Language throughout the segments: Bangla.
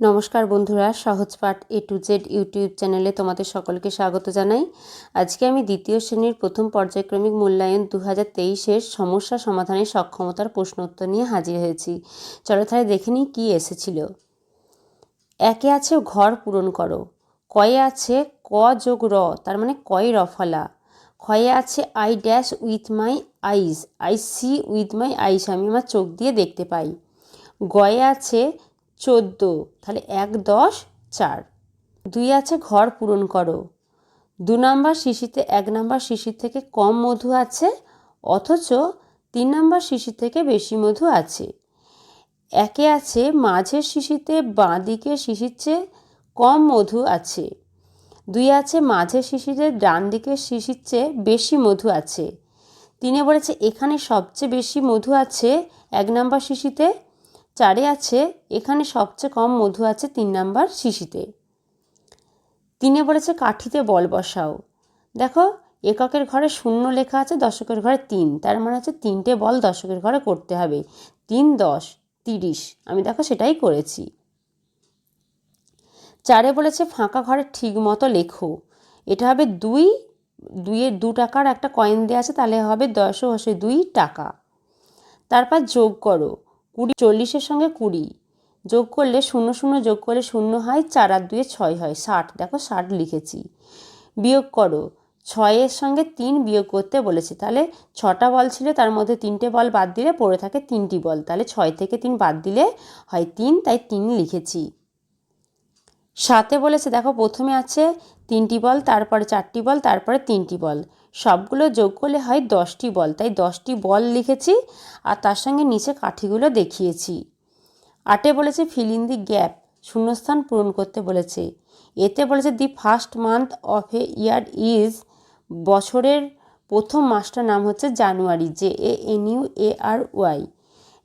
নমস্কার বন্ধুরা, সহজ পাঠ এ টু জেড ইউটিউব চ্যানেলে তোমাদের সকলকে স্বাগত জানাই। আজকে আমি দ্বিতীয় শ্রেণির প্রথম পর্যায়ক্রমিক মূল্যায়ন দু হাজার তেইশের সমস্যা সমাধানের সক্ষমতার প্রশ্ন উত্তর নিয়ে হাজির হয়েছি। চলো তাহলে দেখে নিই কী এসেছিল। একে আছে ঘর পূরণ করো, কয়ে আছে ক যোগ র, তার মানে কয় রফলা ক্ষয়ে আছে I dash with my eyes I see with my eyes আমি আমার চোখ দিয়ে দেখতে পাই, গয়ে আছে চোদ্দ। তাহলে এক, দশ, চার। দুই আছে, ঘর পূরণ করো। দু নাম্বার শিশিতে, এক নাম্বার শিশির থেকে কম মধু আছে, অথচ তিন নাম্বার শিশির থেকে বেশি মধু আছে। একে আছে, মাঝের শিশিতে বাঁ দিকে শিশির চেয়ে কম মধু আছে। দুই আছে, মাঝের শিশিতে ডান দিকের শিশির চেয়ে বেশি মধু আছে। তিনে বলেছে, এখানে সবচেয়ে বেশি মধু আছে এক নাম্বার শিশিতে চারে আছে, এখানে সবচেয়ে কম মধু আছে তিন নাম্বার শিশিতে। তিনে বলেছে কাঠিতে বল বসাও। দেখো, এককের ঘরে শূন্য লেখা আছে, দশকের ঘরে তিন। তার মানে হচ্ছে তিনটে বল দশকের ঘরে করতে হবে। তিন, দশ, তিরিশ। আমি দেখো সেটাই করেছি। চারে বলেছে ফাঁকা ঘরে ঠিক মতো লেখো। এটা হবে দুই, দুইয়ের দু টাকার একটা কয়েন দেওয়া আছে, তাহলে হবে দশ হসে দুই টাকা। তারপর যোগ করো। কুড়ি, চল্লিশের সঙ্গে কুড়ি। যোগ করলে শূন্য শূন্য যোগ করলে শূন্য হয়, চার আর দুয়ে ছয় হয়, ষাট। দেখো ষাট লিখেছি। বিয়োগ করো। ছয়ের সঙ্গে তিন বিয়োগ করতে বলেছে। তাহলে ছটা বল ছিল, তার মধ্যে তিনটে বল বাদ দিলে পড়ে থাকে তিনটি বল। তাহলে ছয় থেকে তিন বাদ দিলে হয় তিন, তাই তিন লিখেছি। সাথে বলেছে, দেখো প্রথমে আছে তিনটি বল, তারপরে চারটি বল, তারপরে তিনটি বল। সবগুলো যোগ করলে হয় দশটি বল। তাই দশটি বল লিখেছি আর তার সঙ্গে নিচে কাঠিগুলো দেখিয়েছি। আটে বলেছে ফিল ইন দি গ্যাপ শূন্যস্থান পূরণ করতে বলেছে। এতে বলেছে the first month of a year is বছরের প্রথম মাসটার নাম হচ্ছে January J A N U A R Y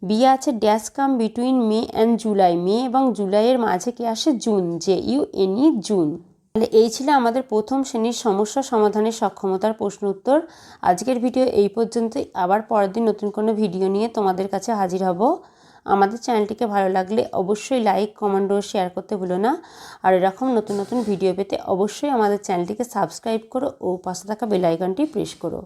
B আছে dash come between May and July May এবং জুলাইয়ের মাঝে কে আসে? June J U N E June তাহলে এই ছিল আমাদের প্রথম শ্রেণির সমস্যা সমাধানের সক্ষমতার প্রশ্ন উত্তর। আজকের ভিডিও এই পর্যন্তই। আবার পরের দিন নতুন কোনো ভিডিও নিয়ে তোমাদের কাছে হাজির হব। আমাদের চ্যানেলটিকে ভালো লাগলে অবশ্যই লাইক, কমেন্ট ও শেয়ার করতে ভুলো না। আর এরকম নতুন নতুন ভিডিও পেতে অবশ্যই আমাদের চ্যানেলটিকে সাবস্ক্রাইব করো ও পাশে থাকা বেলাইকনটি প্রেস করো।